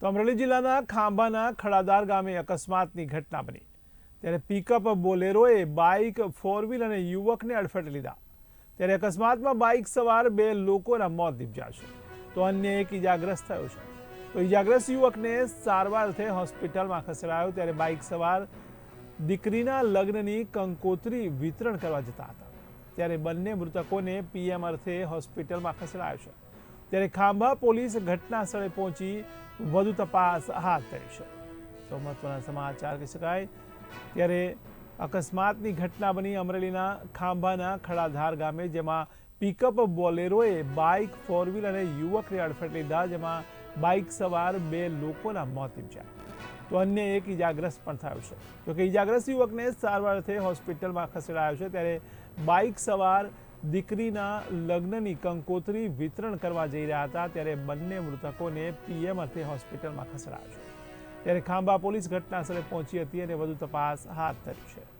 તો અમરેલી જિલ્લાના ખાંભાના ખડાદાર ગામે અકસ્માતની ઘટના બની. ત્યારે પિકઅપ બોલેરોએ બાઇક, ફોર વ્હીલ અને યુવકને અડફેટે લીધા. ત્યારે અકસ્માતમાં બાઇક સવાર બે લોકોના મોત નીપજ્યા છે તો અન્ય એક ઇજાગ્રસ્ત થયો છે. તો ઇજાગ્રસ્ત યુવકને સારવાર અર્થે હોસ્પિટલમાં ખસેડાયો. ત્યારે બાઇક સવાર દીકરીના લગ્નની કંકોત્રી વિતરણ કરવા જતા હતા. ત્યારે બંને મૃતકોને પીએમ અર્થે હોસ્પિટલમાં ખસેડાયો છે. ત્યારે ખાંભા પોલીસ ઘટના સ્થળે પહોંચી વધુ તપાસ હાથ ધરી છે. તો મહત્વના સમાચાર કહી શકાય. ત્યારે અકસ્માતની ઘટના બની અમરેલીના ખાંભાના ખડાધાર ગામે, જેમાં પિકઅપ બોલેરોએ બાઇક ફોર વ્હીલ અને યુવકને અડફેટ લીધા, જેમાં બાઇક સવાર બે લોકોના મોત નીપજ્યા. તો અન્ય એક ઇજાગ્રસ્ત પણ થયો છે. જોકે ઇજાગ્રસ્ત યુવકને સારવાર અર્થે હોસ્પિટલમાં ખસેડાયો છે. ત્યારે બાઇક સવાર દીકરીના લગ્નની કંકોત્રી વિતરણ કરવા જઈ રહ્યા હતા, ત્યારે બંને મૃતકોને પીએમ અર્થે હોસ્પિટલમાં ખસેડાયા છે. ત્યારે ખાંભા પોલીસ ઘટના સ્થળે પહોંચી હતી અને વધુ તપાસ હાથ ધરી છે.